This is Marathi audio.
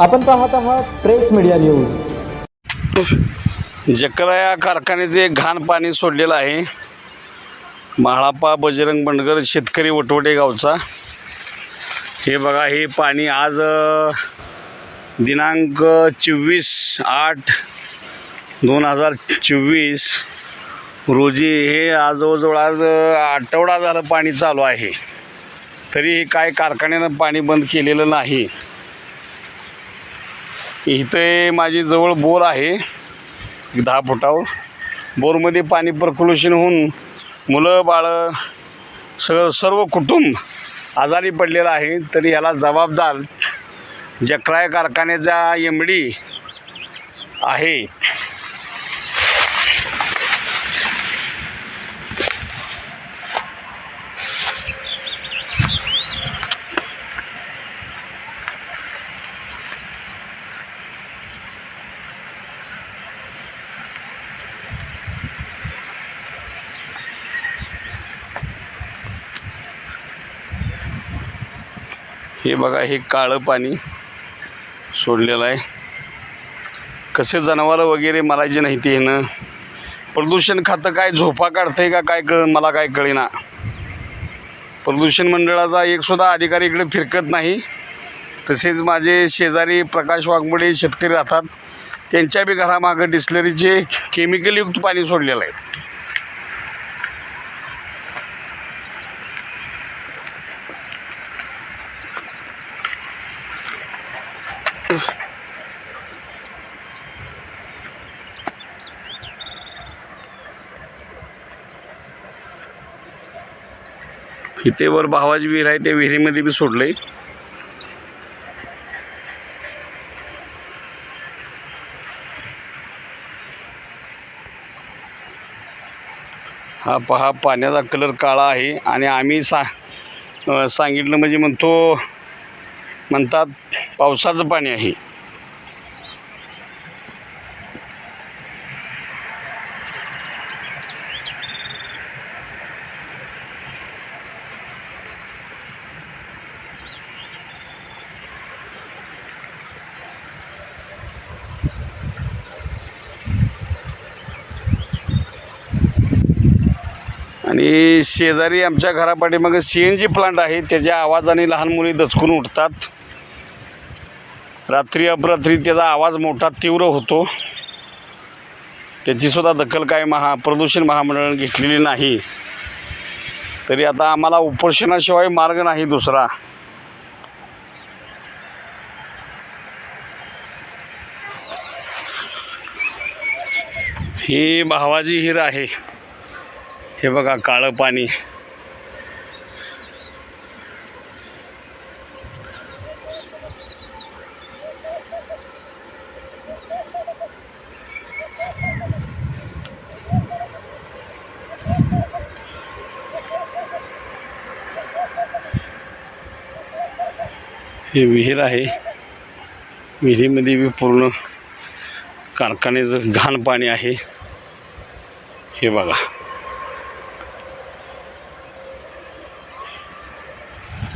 आपण पाहत आहात प्रेस मीडिया न्यूज. जकरा या कारखान्याचे घाण पाणी सोडलेलं आहे. महाळापा बजरंग बंडगर शेतकरी वटवटे गावचा. हे बघा हे पाणी आज दिनांक चोवीस आठ दोन हजार चोवीस रोजी हे आजवळजवळ आज आठवडा झालं पाणी चालू आहे. तरी काय कारखान्यानं पाणी बंद केलेलं नाही. इथे माझी जवळ बोर आहे दहा फुटावर. बोरमध्ये पाणी पर्क्युलेशन होऊन मुलं बाळं सगळं सर्व कुटुंब आजारी पडलेलं आहे. तरी ह्याला जबाबदार जक्राय कारखान्याचा एम डी आहे हे बघा हे काळं पाणी सोडलेलं आहे. कसे जनावरं वगैरे मरायचे नाही ते ना. प्रदूषण खातं काय झोपा काढतंय का काय कळ मला काय कळेना. प्रदूषण मंडळाचा एकसुद्धा अधिकारी इकडे फिरकत नाही. तसेच माझे शेजारी प्रकाश वाघमोडे शेतकरी राहतात. त्यांच्या बी घरामागं डिस्लरीचे केमिकलयुक्त पाणी सोडलेलं आहे. इथे वर भावाची विहीर आहे त्या विहिरीमध्ये बी सोडलंय. हा पहा पाण्याचा कलर काळा आहे आणि आम्ही सा सांगितलं म्हणजे म्हणतो म्हणतात पावसाचं पाणी आहे. आणि शेजारी आमच्या घरापाठीमागे सी एन जी प्लांट आहे. त्याच्या आवाजाने लहान मुली दचकून उठतात. रात्री अपरात्री त्याचा आवाज मोठा तीव्र होतो. त्याचीसुद्धा दखल काय महा प्रदूषण महामंडळाने घेतलेली नाही. तरी आता आम्हाला उपोषणाशिवाय मार्ग नाही दुसरा. ही भावाजी हिर आहे. हे बघा काळं पाणी. हे विहीर आहे. विहिरीमध्ये बी पूर्ण कारखान्याचं घाण पाणी आहे. हे बघा.